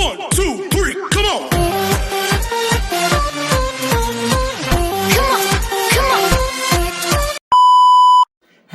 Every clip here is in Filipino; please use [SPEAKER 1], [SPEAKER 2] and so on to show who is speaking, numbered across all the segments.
[SPEAKER 1] One, two,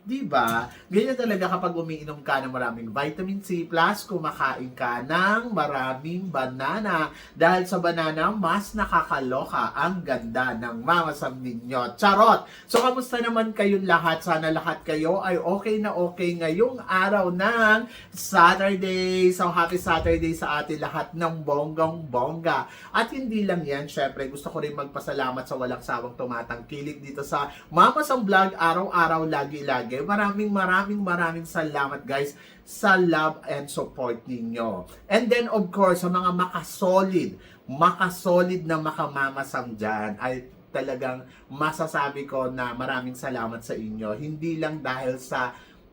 [SPEAKER 2] Diba? Ganyan talaga kapag umiinom ka ng maraming vitamin C plus kumakain ka ng maraming banana. Dahil sa banana, mas nakakaloka ang ganda ng mamasam ninyo. Charot! So, kamusta naman kayong lahat? Sana lahat kayo ay okay na okay ngayong araw ng Saturday. So, happy Saturday sa atin lahat ng bonggang bongga. At hindi lang yan, syempre, gusto ko rin magpasalamat sa walang sawang tumatangkilik dito sa Mamasam Vlog, araw-araw, lagi-lagi. Maraming maraming maraming salamat guys sa love and support ninyo. And then of course, sa mga makasolid, makasolid na makamamasam dyan, ay talagang masasabi ko na maraming salamat sa inyo. Hindi lang dahil sa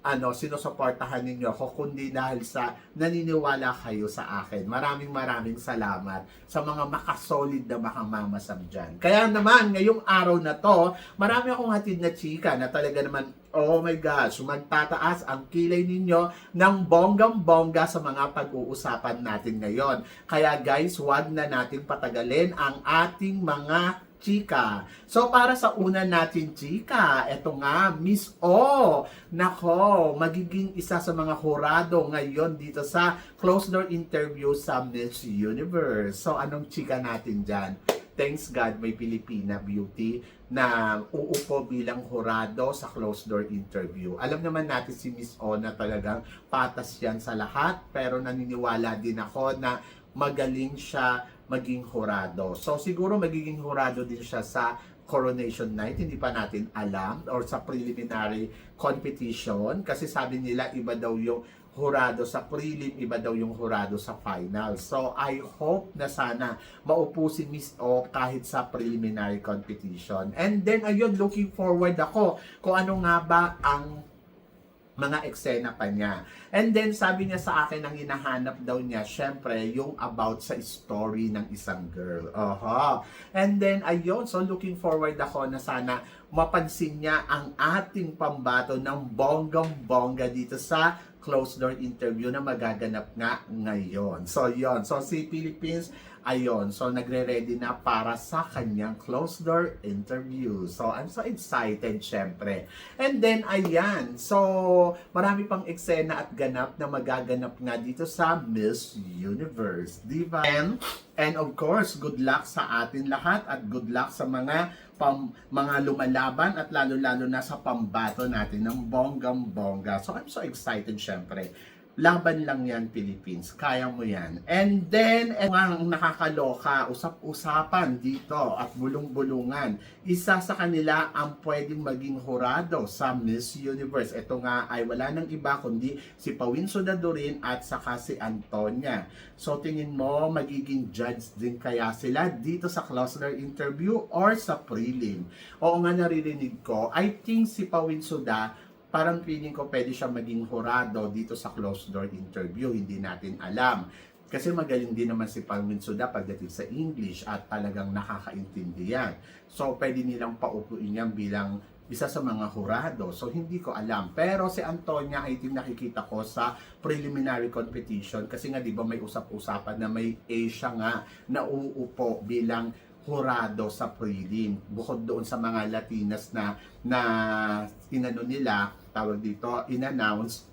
[SPEAKER 2] ano, sinusuportahan ninyo ako, kundi dahil sa naniniwala kayo sa akin. Maraming maraming salamat sa mga makasolid na makamamasam dyan. Kaya naman, ngayong araw na to, marami akong hatid na chika na talaga naman, oh my gosh, magtataas ang kilay ninyo ng bonggang-bongga sa mga pag-uusapan natin ngayon. Kaya guys, wag na nating patagalin ang ating mga chika. So, para sa una natin chika, eto nga, Miss O. Nako, magiging isa sa mga hurado ngayon dito sa closed door interview sa Miss Universe. So, anong chika natin dyan? Thanks God, may Pilipina beauty na uupo bilang hurado sa closed door interview. Alam naman natin si Miss O na talagang patas yan sa lahat, pero naniniwala din ako na magaling siya maging hurado. So siguro magiging hurado din siya sa coronation night, hindi pa natin alam, or sa preliminary competition, kasi sabi nila iba daw yung hurado sa prelim, iba daw yung hurado sa final. So, I hope na sana maupo si Miss O kahit sa preliminary competition. And then, ayun, looking forward ako kung ano nga ba ang mga eksena pa niya. And then, sabi niya sa akin, ang hinahanap daw niya, syempre, yung about sa story ng isang girl. Oho. And then, ayun, so looking forward ako na sana mapansin niya ang ating pambato ng bonggang-bongga dito sa closed door interview na magaganap nga ngayon. So, yon So, si Philippines, ayon. So, nagre-ready na para sa kanyang closed door interview. So, I'm so excited, syempre. And then, ayan. So, marami pang eksena at ganap na magaganap nga dito sa Miss Universe. Di ba? And, and of course, good luck sa atin lahat at good luck sa mga pam, mga lumalaban at lalo-lalo na sa pambato natin ng bonggang-bongga. So, I'm so excited, syempre. Laban lang yan, Philippines. Kaya mo yan. And then, ang nakakaloka, usap-usapan dito at bulong-bulungan. Isa sa kanila ang pwedeng maging hurado sa Miss Universe. Ito nga ay wala nang iba kundi si Pawin Sodadorin at saka si Antonia. So, tingin mo, magiging judge din kaya sila dito sa closer interview or sa prelim? Oo nga naririnig ko, I think si Pawin Soda parang feeling ko pwede siya maging hurado dito sa closed door interview. Hindi natin alam. Kasi magaling din naman si Palmin Suda pagdating sa English at talagang nakakaintindi yan. So, pwede nilang paupuin yan bilang isa sa mga hurado. So, hindi ko alam. Pero si Antonia, I think nakikita ko sa preliminary competition. Kasi nga, di ba may usap-usapan na may Asia nga na uupo bilang hurado sa prelim. Bukod doon sa mga Latinas na na inano nila, tawag dito, in-announce,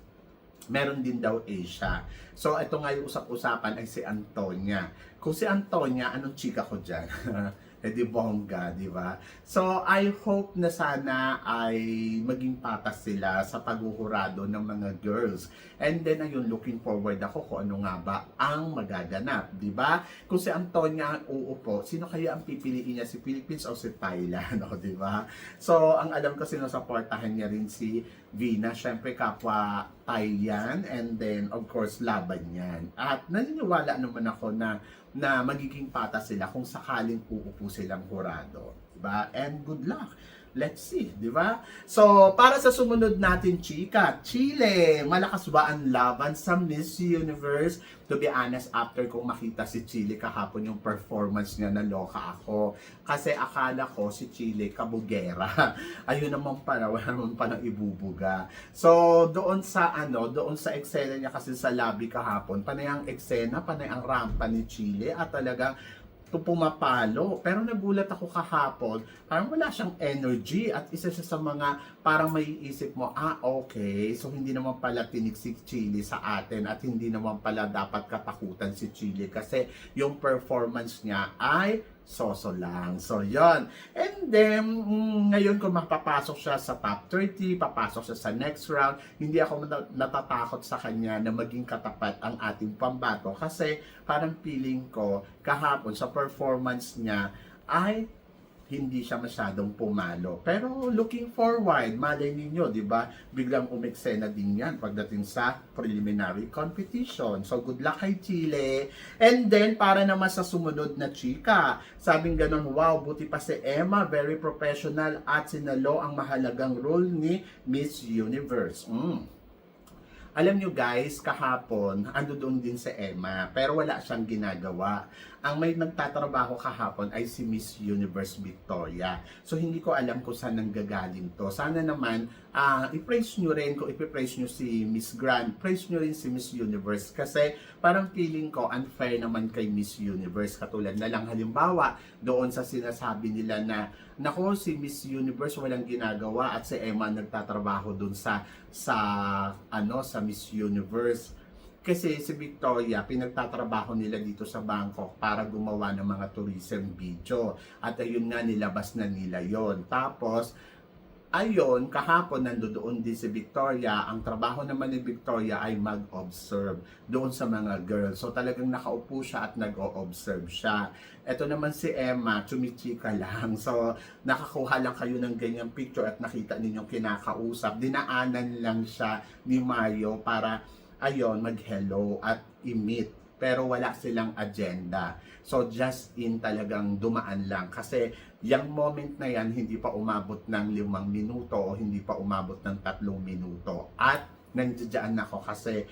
[SPEAKER 2] meron din daw Asia. So, ito nga yung usap-usapan ay si Antonia. Kung si Antonia, anong chika ko dyan? eh di bongga, di ba? So, I hope na sana ay maging patas sila sa paghuhurado ng mga girls. And then, ayun, looking forward ako kung ano nga ba ang magaganap, di ba? Kung si Antonia ang uupo, sino kaya ang pipiliin niya? Si Philippines o si Thailand, o, di ba? So, ang alam ko, sinusuportahan niya rin si Vina. Siyempre, kapwa Thailand. And then, of course, laban yan. At naniniwala naman ako na na magiging patas sila kung sakaling uupo silang hurado. Diba? And good luck. Let's see, di ba? So, para sa sumunod natin, chika, Chile, malakas ba ang laban sa Miss Universe? To be honest, after kong makita si Chile kahapon yung performance niya, naloka ako. Kasi akala ko si Chile kabugera. Ayun naman pala, wala naman palang ibubuga. So, doon sa ano, doon sa eksena niya kasi sa lobby kahapon, panay ang eksena, panay ang rampa ni Chile at talagang pumapalo. Pero nagulat ako kahapon, parang wala siyang energy at isa siya sa mga parang may isip mo, ah okay, so hindi naman pala tinig si Chile sa atin at hindi naman pala dapat katakutan si Chile kasi yung performance niya ay soso lang. So, yon And then, mm, ngayon kung mapapasok siya sa top 30, papasok siya sa next round, hindi ako nat- natatakot sa kanya na maging katapat ang ating pambato kasi parang feeling ko kahapon sa performance niya ay hindi siya masyadong pumalo. Pero looking forward, malay ninyo, di ba? Biglang umeksena din yan pagdating sa preliminary competition. So good luck kay Chile. And then, para naman sa sumunod na chika, sabing ganun, wow, buti pa si Emma, very professional at sinalo ang mahalagang role ni Miss Universe. Mm. Alam nyo guys, kahapon, ando doon din si Emma, pero wala siyang ginagawa. Ang may nagtatrabaho kahapon ay si Miss Universe Victoria. So hindi ko alam kung saan nanggagaling to. Sana naman, ah i-praise nyo rin, kung i-praise nyo si Miss Grand, praise nyo rin si Miss Universe. Kasi parang feeling ko unfair naman kay Miss Universe. Katulad na lang halimbawa, doon sa sinasabi nila na, nako si Miss Universe walang ginagawa at si Emma nagtatrabaho doon sa sa ano sa Miss Universe kasi si Victoria pinagtatrabaho nila dito sa Bangkok para gumawa ng mga tourism video at ayun nga nilabas na nila yon tapos Ayon, kahapon nandoon din si Victoria. Ang trabaho naman ni Victoria ay mag-observe doon sa mga girls. So talagang nakaupo siya at nag-o-observe siya. Ito naman si Emma, chumichika lang. So nakakuha lang kayo ng ganyang picture at nakita ninyong kinakausap. Dinaanan lang siya ni Mario para ayon mag-hello at i-meet pero wala silang agenda. So just in talagang dumaan lang kasi yung moment na yan hindi pa umabot ng limang minuto o hindi pa umabot ng tatlong minuto. At nandiyan ako kasi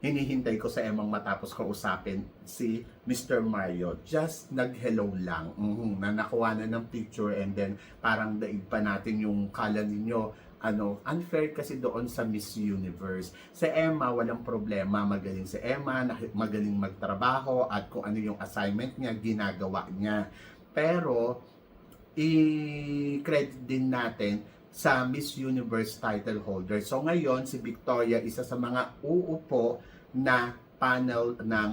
[SPEAKER 2] hinihintay ko sa emang matapos ko usapin si Mr. Mario. Just nag-hello lang. Mhm, na nakuha na ng picture and then parang daig pa natin yung kala ninyo ano, unfair kasi doon sa Miss Universe. Si Emma, walang problema. Magaling si Emma, magaling magtrabaho at kung ano yung assignment niya, ginagawa niya. Pero, i-credit din natin sa Miss Universe title holder. So ngayon, si Victoria, isa sa mga uupo na panel ng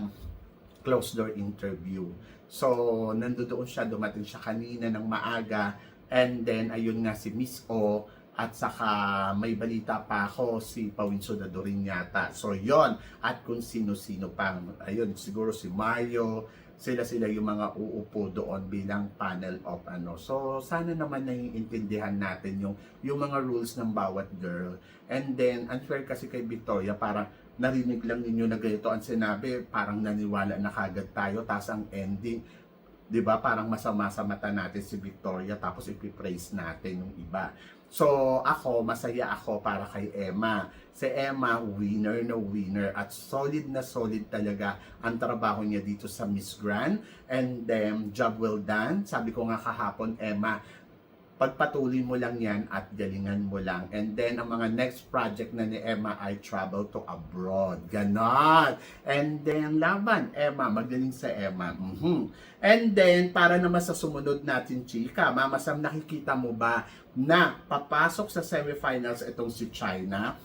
[SPEAKER 2] closed door interview. So, nandoon siya, dumating siya kanina ng maaga. And then, ayun nga si Miss O. At saka may balita pa ako si Pawinso na rin yata. So, yon At kung sino-sino pang, ayun, siguro si Mario, sila-sila yung mga uupo doon bilang panel of ano. So, sana naman naiintindihan natin yung, yung mga rules ng bawat girl. And then, unfair kasi kay Victoria, parang narinig lang ninyo na ganito ang sinabi, parang naniwala na kagad tayo, tas ang ending, 'di ba? Parang masama sa mata natin si Victoria tapos ipipraise natin yung iba. So, ako, masaya ako para kay Emma. Si Emma, winner na winner at solid na solid talaga ang trabaho niya dito sa Miss Grand. And then, job well done. Sabi ko nga kahapon, Emma, pagpatuloy mo lang yan at galingan mo lang. And then, ang mga next project na ni Emma ay travel to abroad. Ganon. And then, laban. Emma, magaling sa Emma. Mhm. And then, para naman sa sumunod natin, chika, Mama Sam, nakikita mo ba na papasok sa semifinals itong si China?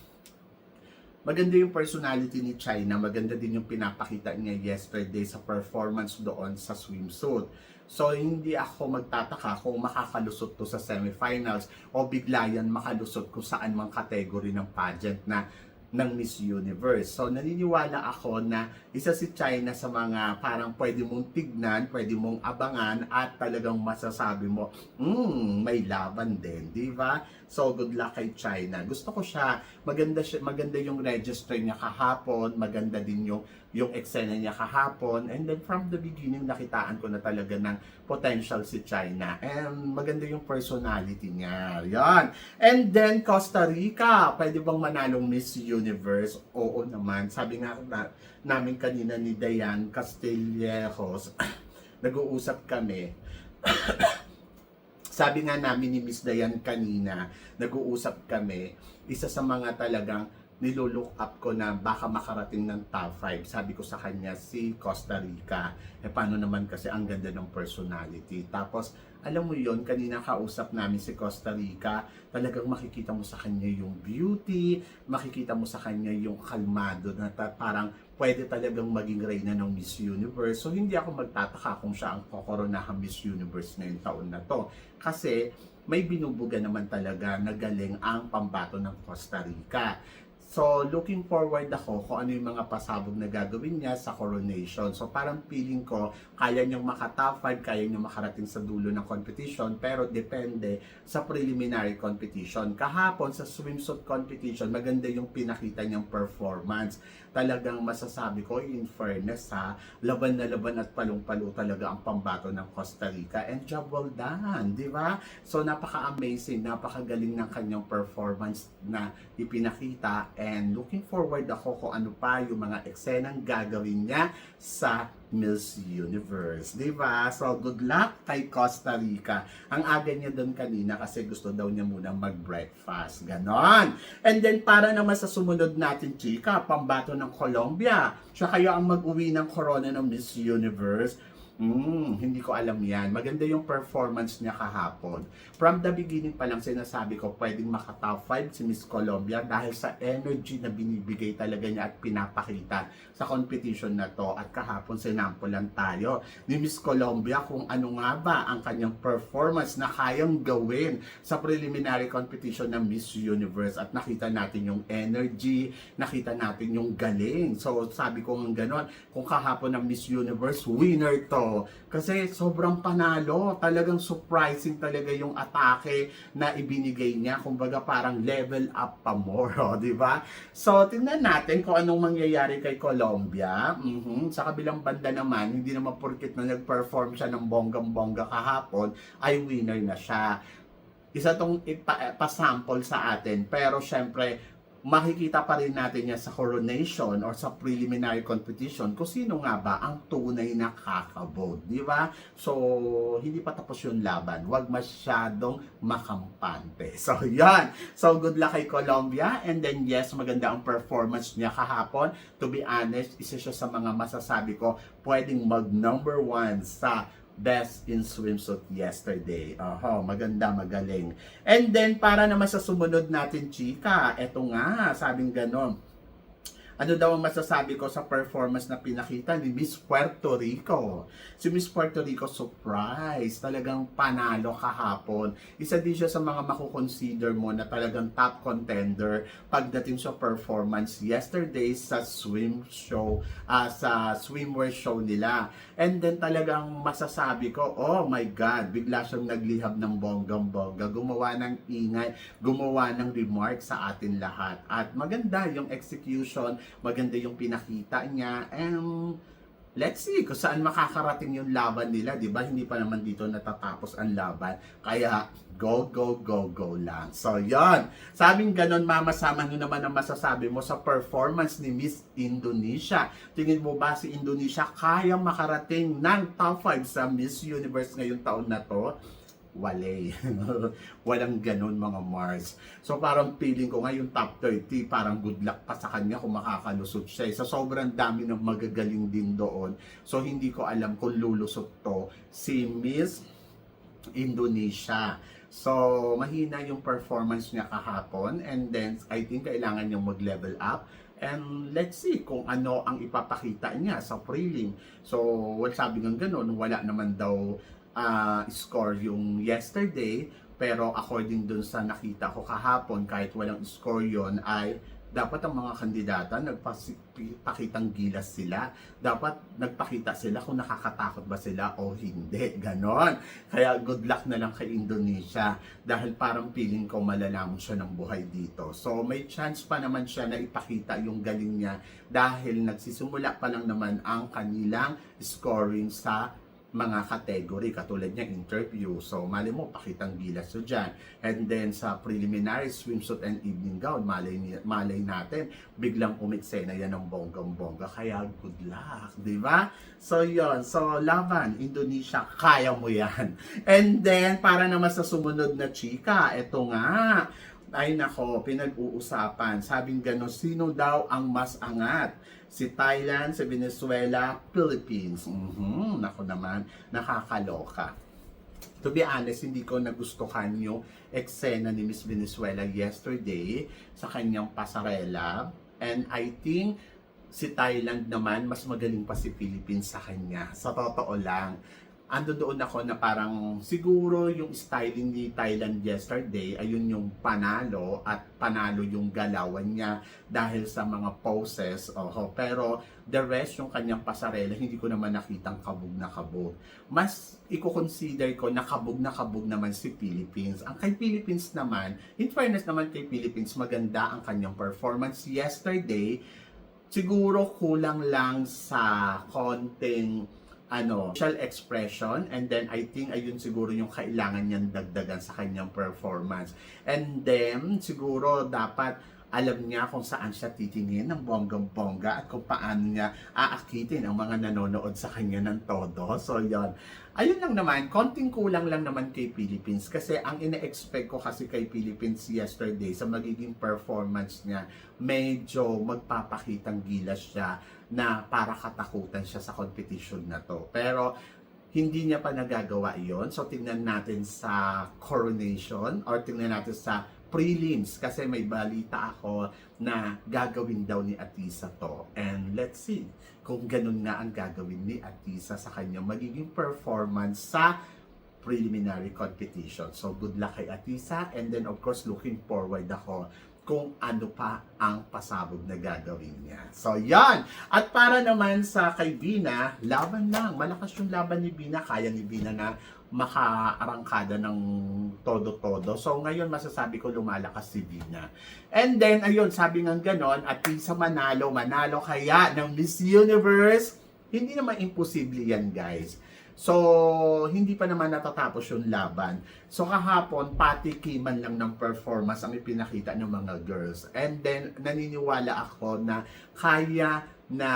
[SPEAKER 2] Maganda yung personality ni China, maganda din yung pinapakita niya yesterday sa performance doon sa swimsuit. So hindi ako magtataka kung makakalusot to sa semifinals o bigla yan makalusot kung saan mang category ng pageant na ng Miss Universe. So naniniwala ako na isa si China sa mga parang pwede mong tignan, pwede mong abangan at talagang masasabi mo, hmm, may laban din, di ba? So good luck kay China. Gusto ko siya, maganda siya, maganda yung register niya kahapon, maganda din yung yung eksena niya kahapon. And then from the beginning, nakitaan ko na talaga ng potential si China. And maganda yung personality niya. Yan. And then Costa Rica, pwede bang manalong Miss Universe? Oo naman. Sabi nga na, namin kanina ni Dayan Castillejos, nag-uusap kami. Sabi nga namin ni Miss Dayan kanina, nag-uusap kami, isa sa mga talagang nilulook up ko na baka makarating ng top 5. Sabi ko sa kanya, si Costa Rica. Eh paano naman kasi ang ganda ng personality. Tapos, alam mo yon kanina kausap namin si Costa Rica, talagang makikita mo sa kanya yung beauty, makikita mo sa kanya yung kalmado na ta- parang pwede talagang maging reyna ng Miss Universe. So, hindi ako magtataka kung siya ang kokoronahang Miss Universe ngayong taon na to. Kasi, may binubuga naman talaga na galing ang pambato ng Costa Rica. So, looking forward ako kung ano yung mga pasabog na gagawin niya sa coronation. So, parang feeling ko, kaya niyang maka-top 5, kaya niyang makarating sa dulo ng competition, pero depende sa preliminary competition. Kahapon, sa swimsuit competition, maganda yung pinakita niyang performance. Talagang masasabi ko, in fairness ha, laban na laban at palong-palo talaga ang pambato ng Costa Rica. And job well done, di ba? So, napaka-amazing, napakagaling ng kanyang performance na ipinakita and looking forward ako kung ano pa yung mga eksenang gagawin niya sa Miss Universe. Di ba? So, good luck kay Costa Rica. Ang aga niya doon kanina kasi gusto daw niya muna mag-breakfast. Ganon. And then, para naman sa sumunod natin, chika, pambato ng Colombia. Siya kaya ang mag-uwi ng corona ng Miss Universe. Hmm, hindi ko alam yan. Maganda yung performance niya kahapon. From the beginning pa lang sinasabi ko, pwedeng maka-top 5 si Miss Colombia dahil sa energy na binibigay talaga niya at pinapakita sa competition na to. At kahapon sinampulan tayo ni Miss Colombia kung ano nga ba ang kanyang performance na kayang gawin sa preliminary competition ng Miss Universe. At nakita natin yung energy, nakita natin yung galing. So sabi ko nga ganon, kung kahapon ng Miss Universe, winner to. Kasi sobrang panalo. Talagang surprising talaga yung atake na ibinigay niya. Kumbaga parang level up pa more, oh, di ba? So, tingnan natin kung anong mangyayari kay Colombia. Mhm. Sa kabilang banda naman, hindi naman porkit na nag-perform siya ng bonggang-bongga kahapon, ay winner na siya. Isa tong ipa- pasample sa atin. Pero syempre, makikita pa rin natin yan sa coronation or sa preliminary competition kung sino nga ba ang tunay na kakabog, di ba? So, hindi pa tapos yung laban. Huwag masyadong makampante. So, yan. So, good luck kay Colombia. And then, yes, maganda ang performance niya kahapon. To be honest, isa siya sa mga masasabi ko, pwedeng mag number one sa Best in Swimsuit yesterday. Oho, maganda, magaling. And then, para naman sa sumunod natin, chika, eto nga, sabing ganon. Ano daw ang masasabi ko sa performance na pinakita ni Miss Puerto Rico? Si Miss Puerto Rico, surprise! Talagang panalo kahapon. Isa din siya sa mga makukonsider mo na talagang top contender pagdating sa performance yesterday sa swim show, ah, sa swimwear show nila. And then talagang masasabi ko, oh my God, bigla siyang naglihab ng bonggang-bongga, gumawa ng ingay, gumawa ng remark sa atin lahat. At maganda yung execution, maganda yung pinakita niya, and let's see kung saan makakarating yung laban nila, di ba? Hindi pa naman dito natatapos ang laban. Kaya, go, go, go, go lang. So, yon Sabing ganon, mama, sama nyo naman ang masasabi mo sa performance ni Miss Indonesia. Tingin mo ba si Indonesia kaya makarating ng top 5 sa Miss Universe ngayong taon na to? Wale. Walang ganun mga Mars. So parang feeling ko ngayon top 30, parang good luck pa sa kanya kung makakalusot siya. Sa sobrang dami ng magagaling din doon. So hindi ko alam kung lulusot to si Miss Indonesia. So, mahina yung performance niya kahapon and then I think kailangan niyang mag-level up and let's see kung ano ang ipapakita niya sa prelim. So, well, sabi ng ganun, wala naman daw ah, score yung yesterday Pero according dun sa nakita ko kahapon, kahit walang score yon ay dapat ang mga kandidata nagpakitang gilas sila. Dapat nagpakita sila kung nakakatakot ba sila o hindi. Ganon. Kaya good luck na lang kay Indonesia dahil parang feeling ko malalamon siya ng buhay dito. So may chance pa naman siya na ipakita yung galing niya dahil nagsisimula pa lang naman ang kanilang scoring sa mga category katulad niya interview. So, mali mo, pakitang gilas so dyan. And then, sa preliminary swimsuit and evening gown, malay, malay natin, biglang umiksena yan ng bonggang-bongga. Kaya, good luck, di ba? So, yon So, laban, Indonesia, kaya mo yan. And then, para naman sa sumunod na chika, eto nga, ay nako, pinag-uusapan. Sabing gano'n, sino daw ang mas angat? Si Thailand, si Venezuela, Philippines. Mhm, nako naman, nakakaloka. To be honest, hindi ko nagustuhan yung eksena ni Miss Venezuela yesterday sa kanyang pasarela. And I think si Thailand naman, mas magaling pa si Philippines sa kanya. Sa totoo lang ando doon ako na parang siguro yung styling ni Thailand yesterday ayun yung panalo at panalo yung galawan niya dahil sa mga poses. Oho. Pero the rest yung kanyang pasarela hindi ko naman nakitang kabog na kabog. Mas i-consider ko na kabog na kabog naman si Philippines. Ang kay Philippines naman in fairness naman kay Philippines maganda ang kanyang performance. Yesterday siguro kulang lang sa konting ano, facial expression and then I think ayun siguro yung kailangan niyang dagdagan sa kanyang performance. And then siguro dapat alam niya kung saan siya titingin ng bonggang-bongga at kung paano niya aakitin ang mga nanonood sa kanya ng todo. So, yon Ayun lang naman, konting kulang lang naman kay Philippines kasi ang ina-expect ko kasi kay Philippines yesterday sa magiging performance niya, medyo magpapakitang gilas siya na para katakutan siya sa competition na to. Pero hindi niya pa nagagawa yon So tingnan natin sa coronation or tingnan natin sa prelims kasi may balita ako na gagawin daw ni Atisa to. And let's see kung ganun nga ang gagawin ni Atisa sa kanyang magiging performance sa preliminary competition. So good luck kay Atisa and then of course looking forward ako kung ano pa ang pasabog na gagawin niya. So, yan. At para naman sa kay Bina, laban lang. Malakas yung laban ni Bina. Kaya ni Bina na makaarangkada ng todo-todo. So, ngayon masasabi ko lumalakas si Bina. And then, ayun, sabi nga ganon, at sa manalo, manalo kaya ng Miss Universe, hindi naman imposible yan, guys. So, hindi pa naman natatapos yung laban. So, kahapon, patikiman lang ng performance ang ipinakita ng mga girls. And then, naniniwala ako na kaya na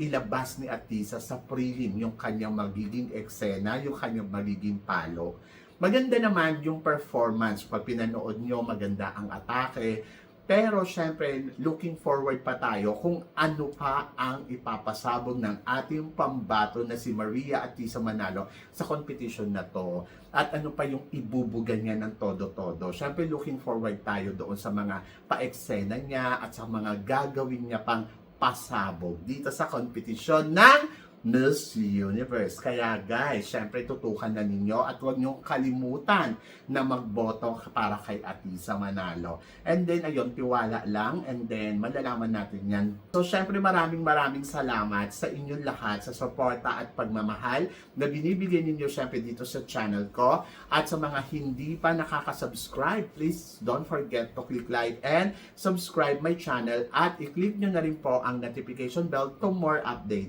[SPEAKER 2] ilabas ni Atisa sa prelim yung kanyang magiging eksena, yung kanyang magiging palo. Maganda naman yung performance. Pag pinanood nyo, maganda ang atake. Pero syempre, looking forward pa tayo kung ano pa ang ipapasabog ng ating pambato na si Maria Atisa Manalo sa competition na to. At ano pa yung ibubugan niya ng todo-todo. Syempre, looking forward tayo doon sa mga pa-eksena niya at sa mga gagawin niya pang pasabog dito sa competition ng Miss Universe. Kaya guys, syempre tutukan na ninyo at huwag niyong kalimutan na magboto para kay Atisa Manalo. And then, ayun, tiwala lang and then malalaman natin yan. So, syempre maraming maraming salamat sa inyong lahat sa suporta at pagmamahal na binibigay ninyo syempre dito sa channel ko. At sa mga hindi pa nakaka-subscribe, please don't forget to click like and subscribe my channel at i-click nyo na rin po ang notification bell to more update.